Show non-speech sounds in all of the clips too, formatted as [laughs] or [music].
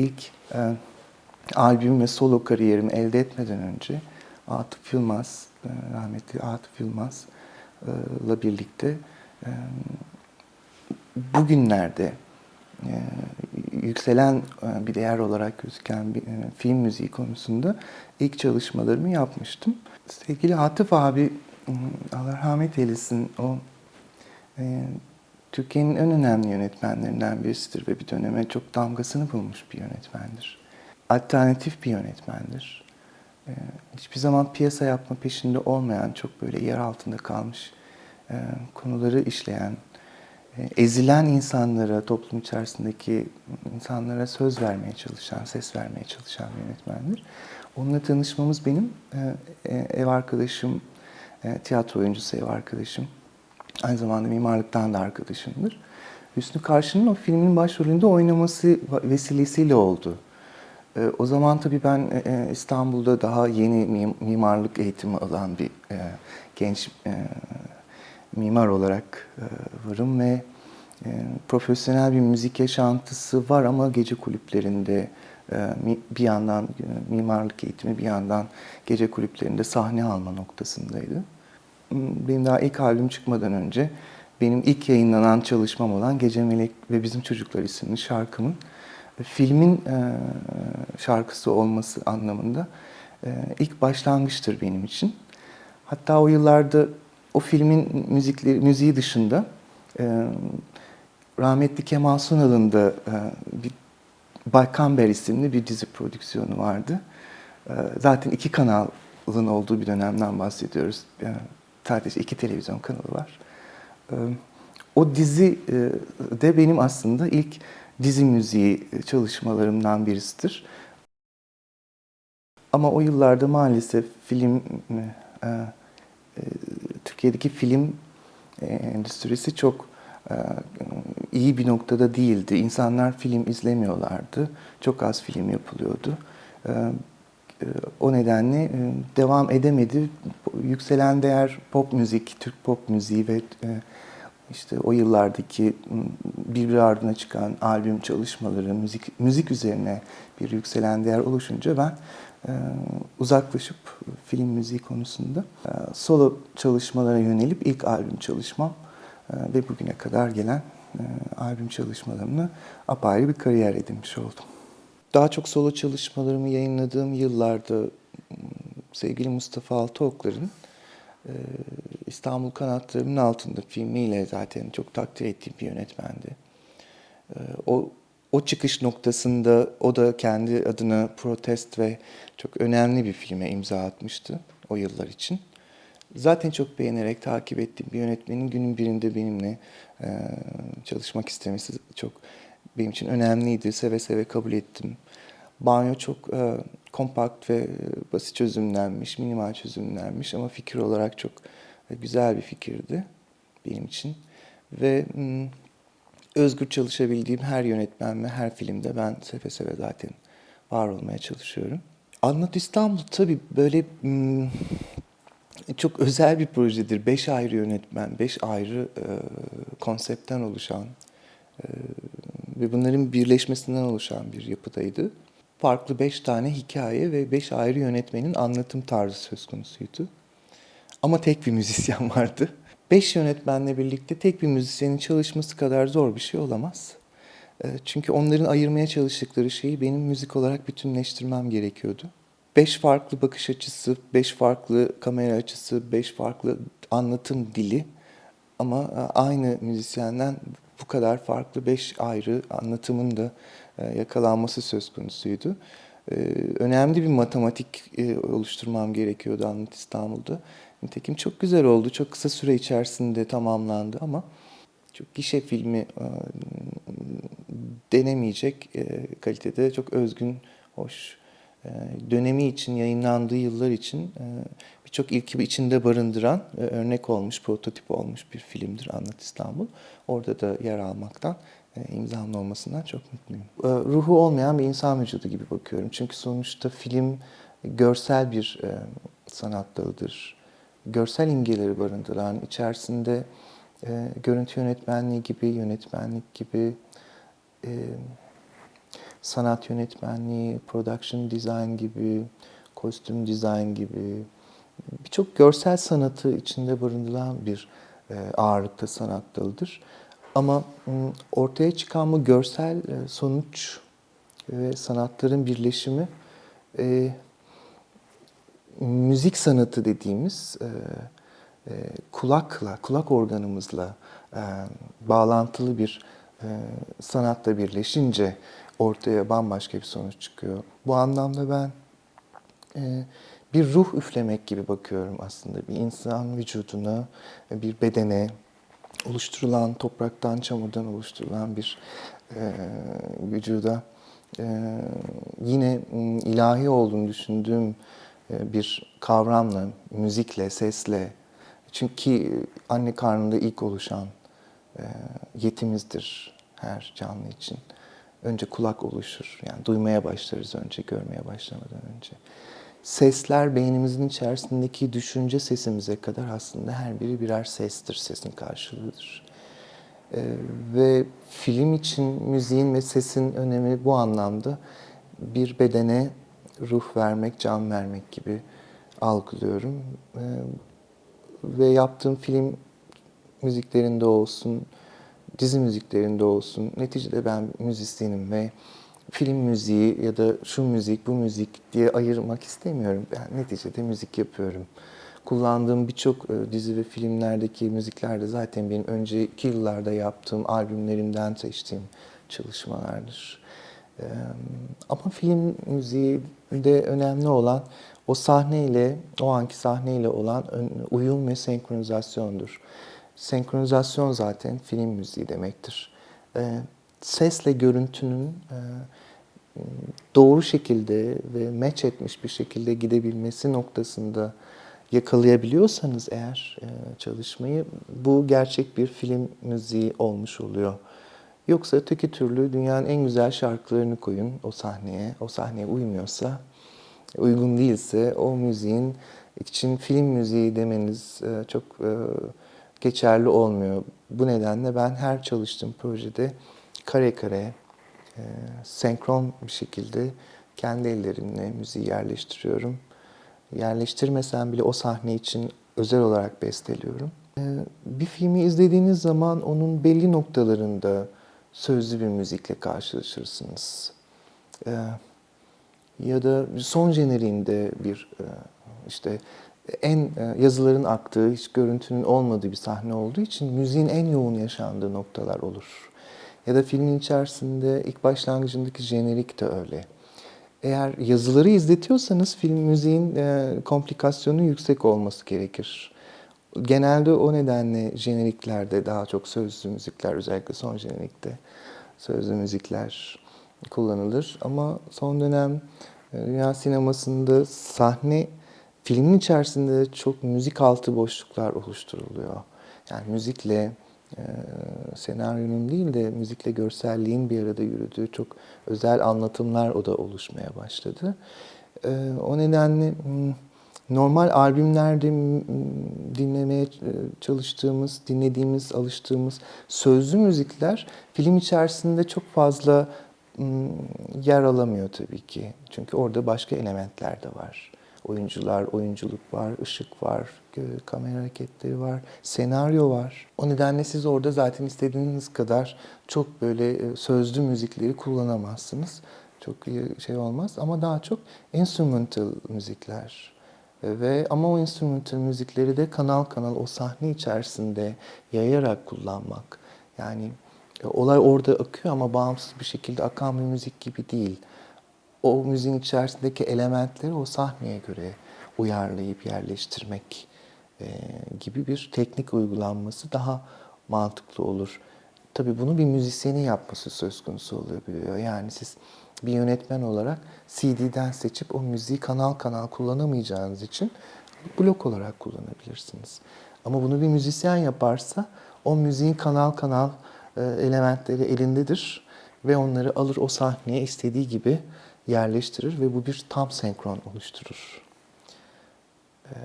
ilk e, albüm ve solo kariyerimi elde etmeden önce Atıf Yılmaz, e, rahmetli Atıf Yılmaz'la birlikte e, bugünlerde e, yükselen e, bir değer olarak gözüken bir e, film müziği konusunda ilk çalışmalarımı yapmıştım. Sevgili Atıf abi, m, Allah rahmet eylesin, o e, Türkiye'nin en önemli yönetmenlerinden birisidir ve bir döneme çok damgasını bulmuş bir yönetmendir. Alternatif bir yönetmendir. E, hiçbir zaman piyasa yapma peşinde olmayan, çok böyle yer altında kalmış e, konuları işleyen, e, ezilen insanlara, toplum içerisindeki insanlara söz vermeye çalışan, ses vermeye çalışan bir yönetmendir. Onunla tanışmamız benim e, ev arkadaşım, tiyatro oyuncusu ev arkadaşım. Aynı zamanda mimarlıktan da arkadaşımdır. Hüsnü Karşı'nın o filmin başrolünde oynaması vesilesiyle oldu. E, o zaman tabii ben e, e, İstanbul'da daha yeni mim- mimarlık eğitimi alan bir e, genç mimar olarak varım ve profesyonel bir müzik yaşantısı var ama gece kulüplerinde bir yandan mimarlık eğitimi bir yandan gece kulüplerinde sahne alma noktasındaydı. Benim daha ilk albüm çıkmadan önce benim ilk yayınlanan çalışmam olan Gece Melek ve Bizim Çocuklar isimli şarkımın e, filmin e, şarkısı olması anlamında e, ilk başlangıçtır benim için. Hatta o yıllarda o filmin müzikleri, müziği dışında rahmetli Kemal Sunal'ın da e, bir Baykamber isimli bir dizi prodüksiyonu vardı. Zaten iki kanalın olduğu bir dönemden bahsediyoruz. Yani sadece iki televizyon kanalı var. E, o dizi e, de benim aslında ilk dizi müziği çalışmalarımdan birisidir. Ama o yıllarda maalesef film e, e, Türkiye'deki film e, endüstrisi çok e, iyi bir noktada değildi. İnsanlar film izlemiyorlardı. Çok az film yapılıyordu. E, O nedenle e, devam edemedi. Yükselen değer pop müzik, Türk pop müziği ve e, işte o yıllardaki birbiri ardına çıkan albüm çalışmaları, müzik müzik üzerine bir yükselen değer oluşunca ben uzaklaşıp film müziği konusunda solo çalışmalara yönelip ilk albüm çalışmam ve bugüne kadar gelen albüm çalışmalarımla apayrı bir kariyer edinmiş oldum. Daha çok solo çalışmalarımı yayınladığım yıllarda m, sevgili Mustafa Altıoklar'ın e, İstanbul Kanatlarımın Altında filmiyle zaten çok takdir ettiğim bir yönetmendi. O o çıkış noktasında o da kendi adına protest ve çok önemli bir filme imza atmıştı o yıllar için. Zaten çok beğenerek takip ettiğim bir yönetmenin günün birinde benimle çalışmak istemesi çok benim için önemliydi. Seve seve kabul ettim. Banyo çok e, kompakt ve e, basit çözümlenmiş, minimal çözümlenmiş ama fikir olarak çok e, güzel bir fikirdi benim için. Ve özgür çalışabildiğim her yönetmen ve her filmde ben seve seve zaten var olmaya çalışıyorum. Anlat İstanbul tabii böyle çok özel bir projedir. Beş ayrı yönetmen, beş ayrı e, konseptten oluşan e, ve bunların birleşmesinden oluşan bir yapıdaydı. Farklı beş tane hikaye ve beş ayrı yönetmenin anlatım tarzı söz konusuydu. Ama tek bir müzisyen [laughs] vardı. Beş yönetmenle birlikte tek bir müzisyenin çalışması kadar zor bir şey olamaz. E, Çünkü onların ayırmaya çalıştıkları şeyi benim müzik olarak bütünleştirmem gerekiyordu. Beş farklı bakış açısı, beş farklı kamera açısı, beş farklı anlatım dili ama e, aynı müzisyenden bu kadar farklı beş ayrı anlatımın da e, yakalanması söz konusuydu. E, Önemli bir matematik e, oluşturmam gerekiyordu Anlat İstanbul'da. Nitekim çok güzel oldu. Çok kısa süre içerisinde tamamlandı ama çok gişe filmi denemeyecek kalitede çok özgün, hoş, dönemi için, yayınlandığı yıllar için e, birçok ilki içinde barındıran, e, örnek olmuş, prototip olmuş bir filmdir Anlat İstanbul. Orada da yer almaktan, e, imzamın olmasından çok mutluyum. Ruhu olmayan bir insan vücudu gibi bakıyorum. Çünkü sonuçta film görsel bir sanat dalıdır. Görsel imgeleri barındıran, içerisinde görüntü yönetmenliği gibi, yönetmenlik gibi, sanat yönetmenliği, production design gibi, kostüm design gibi birçok görsel sanatı içinde barındıran bir e, ağırlıkta sanat dalıdır. Ama ortaya çıkan bu görsel e, sonuç ve sanatların birleşimi e, müzik sanatı dediğimiz kulakla, kulak organımızla bağlantılı bir e, sanatla birleşince ortaya bambaşka bir sonuç çıkıyor. Bu anlamda ben e, bir ruh üflemek gibi bakıyorum aslında. Bir insan vücuduna, bir bedene oluşturulan, topraktan, çamurdan oluşturulan bir e, vücuda e, yine ilahi olduğunu düşündüğüm e, bir kavramla, müzikle, sesle. Çünkü anne karnında ilk oluşan e, yetimizdir her canlı için. Önce kulak oluşur. Yani duymaya başlarız önce, görmeye başlamadan önce. Sesler beynimizin içerisindeki düşünce sesimize kadar aslında her biri birer sestir, sesin karşılığıdır. Ee, ve film için müziğin ve sesin önemi bu anlamda bir bedene ruh vermek, can vermek gibi algılıyorum. Ee, ve yaptığım film müziklerinde olsun, dizi müziklerinde olsun. Neticede ben müzisyenim ve film müziği ya da şu müzik, bu müzik diye ayırmak istemiyorum. Ben neticede müzik yapıyorum. Kullandığım birçok e, dizi ve filmlerdeki müzikler de zaten benim önceki yıllarda yaptığım albümlerimden seçtiğim çalışmalardır. Ama film müziğinde önemli olan o sahneyle, o anki sahneyle olan uyum ve senkronizasyondur. Senkronizasyon zaten film müziği demektir. Ee, Sesle görüntünün e, doğru şekilde ve match etmiş bir şekilde gidebilmesi noktasında yakalayabiliyorsanız eğer e, çalışmayı bu gerçek bir film müziği olmuş oluyor. Yoksa öteki türlü dünyanın en güzel şarkılarını koyun o sahneye. O sahneye uymuyorsa, uygun değilse o müziğin için film müziği demeniz e, çok e, geçerli olmuyor. Bu nedenle ben her çalıştığım projede kare kare, e, senkron bir şekilde kendi ellerimle müziği yerleştiriyorum. Yerleştirmesem bile o sahne için özel olarak besteliyorum. E, bir filmi izlediğiniz zaman onun belli noktalarında sözlü bir müzikle karşılaşırsınız. E, ya da son jeneriğinde bir e, işte en e, yazıların aktığı, hiç görüntünün olmadığı bir sahne olduğu için müziğin en yoğun yaşandığı noktalar olur. Ya da filmin içerisinde ilk başlangıcındaki jenerik de öyle. Eğer yazıları izletiyorsanız film müziğin e, komplikasyonu yüksek olması gerekir. Genelde o nedenle jeneriklerde daha çok sözlü müzikler özellikle son jenerikte sözlü müzikler kullanılır. Ama son dönem e, dünya sinemasında sahne filmin içerisinde çok müzik altı boşluklar oluşturuluyor. Yani müzikle e, senaryonun değil de müzikle görselliğin bir arada yürüdüğü çok özel anlatımlar o da oluşmaya başladı. E, o nedenle m, normal albümlerde m, dinlemeye e, çalıştığımız, dinlediğimiz, alıştığımız sözlü müzikler film içerisinde çok fazla m, yer alamıyor tabii ki. Çünkü orada başka elementler de var. Oyuncular, oyunculuk var, ışık var, kamera hareketleri var, senaryo var. O nedenle siz orada zaten istediğiniz kadar çok böyle e, sözlü müzikleri kullanamazsınız. Çok şey olmaz ama daha çok instrumental müzikler. E, Ve ama o instrumental müzikleri de kanal kanal o sahne içerisinde yayarak kullanmak. Yani e, olay orada akıyor ama bağımsız bir şekilde akan bir müzik gibi değil o müziğin içerisindeki elementleri o sahneye göre uyarlayıp yerleştirmek e, gibi bir teknik uygulanması daha mantıklı olur. Tabii bunu bir müzisyenin yapması söz konusu olabiliyor. Yani siz bir yönetmen olarak CD'den seçip o müziği kanal kanal kullanamayacağınız için blok olarak kullanabilirsiniz. Ama bunu bir müzisyen yaparsa o müziğin kanal kanal e, elementleri elindedir ve onları alır o sahneye istediği gibi yerleştirir ve bu bir tam senkron oluşturur. Ee,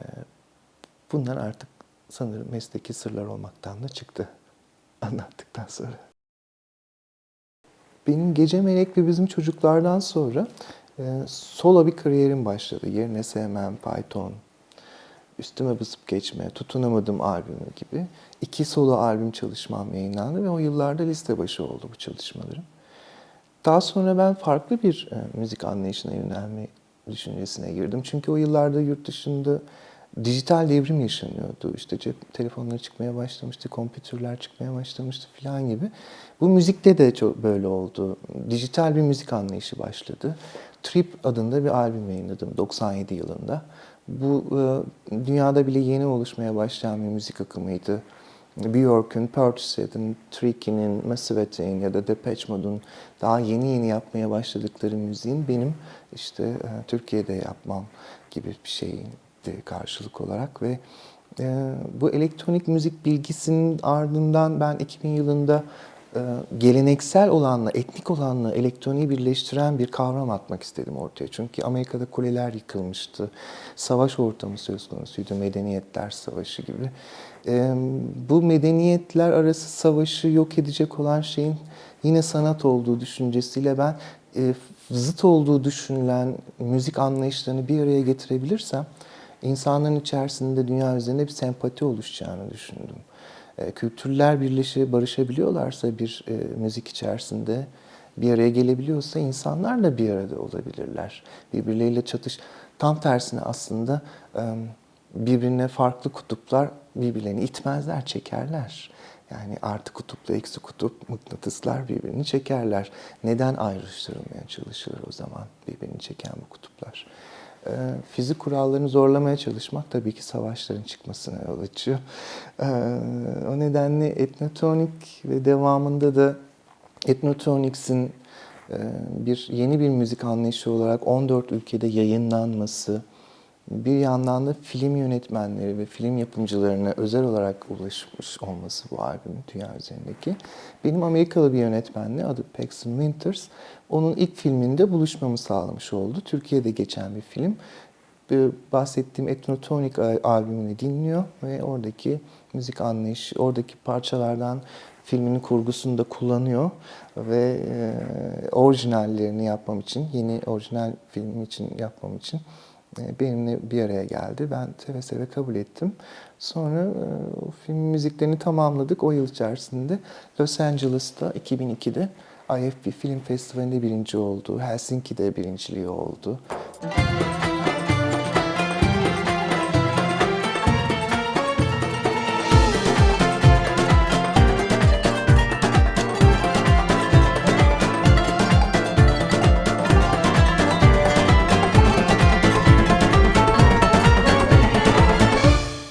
Bunlar artık sanırım mesleki sırlar olmaktan da çıktı [laughs] anlattıktan sonra. benim Gece Melek ve Bizim Çocuklardan sonra e, solo bir kariyerim başladı. Yerine Sevmem, Python, Üstüme Basıp Geçme, Tutunamadım albümü gibi iki solo albüm çalışmam yayınlandı ve o yıllarda liste başı oldu bu çalışmalarım. Daha sonra ben farklı bir e, müzik anlayışına yönelme düşüncesine girdim. Çünkü o yıllarda yurt dışında dijital devrim yaşanıyordu. İşte cep telefonları çıkmaya başlamıştı, kompütürler çıkmaya başlamıştı falan gibi. Bu müzikte de çok böyle oldu. Dijital bir müzik anlayışı başladı. Trip adında bir albüm yayınladım 97 yılında. Bu e, dünyada bile yeni oluşmaya başlayan bir müzik akımıydı. Björk'ün, Portishead'in, Tricky'nin, Massive Attack'in ya da Depeche Mode'un daha yeni yeni yapmaya başladıkları müziğin benim işte e, Türkiye'de yapmam gibi bir şeydi karşılık olarak ve e, bu elektronik müzik bilgisinin ardından ben 2000 yılında geleneksel olanla, etnik olanla elektroniği birleştiren bir kavram atmak istedim ortaya. Çünkü Amerika'da kuleler yıkılmıştı. Savaş ortamı söz konusuydu. Medeniyetler savaşı gibi. E, bu medeniyetler arası savaşı yok edecek olan şeyin yine sanat olduğu düşüncesiyle ben e, zıt olduğu düşünülen müzik anlayışlarını bir araya getirebilirsem insanların içerisinde dünya üzerinde bir sempati oluşacağını düşündüm e, kültürler birleşe barışabiliyorlarsa bir e, müzik içerisinde bir araya gelebiliyorsa insanlar da bir arada olabilirler. Birbirleriyle çatış. Tam tersine aslında e, birbirine farklı kutuplar birbirlerini itmezler, çekerler. Yani artı kutupla eksi kutup mıknatıslar birbirini çekerler. Neden ayrıştırılmaya çalışılır o zaman birbirini çeken bu kutuplar? E, fizik kurallarını zorlamaya çalışmak tabii ki savaşların çıkmasına yol açıyor. E, o nedenle etnotonik ve devamında da etnotoniksin e, bir yeni bir müzik anlayışı olarak 14 ülkede yayınlanması, bir yandan da film yönetmenleri ve film yapımcılarına özel olarak ulaşmış olması bu albümün dünya üzerindeki. Benim Amerikalı bir yönetmenle adı Paxton Winters. Onun ilk filminde buluşmamı sağlamış oldu. Türkiye'de geçen bir film. Bir bahsettiğim Ethnotonic albümünü dinliyor ve oradaki müzik anlayışı, oradaki parçalardan filminin kurgusunu da kullanıyor ve e, orijinallerini yapmam için, yeni orijinal film için yapmam için e, benimle bir araya geldi. Ben seve seve kabul ettim. Sonra e, o film müziklerini tamamladık. O yıl içerisinde Los Angeles'ta 2002'de IFP Film Festivali'nde birinci oldu. Helsinki'de birinciliği oldu.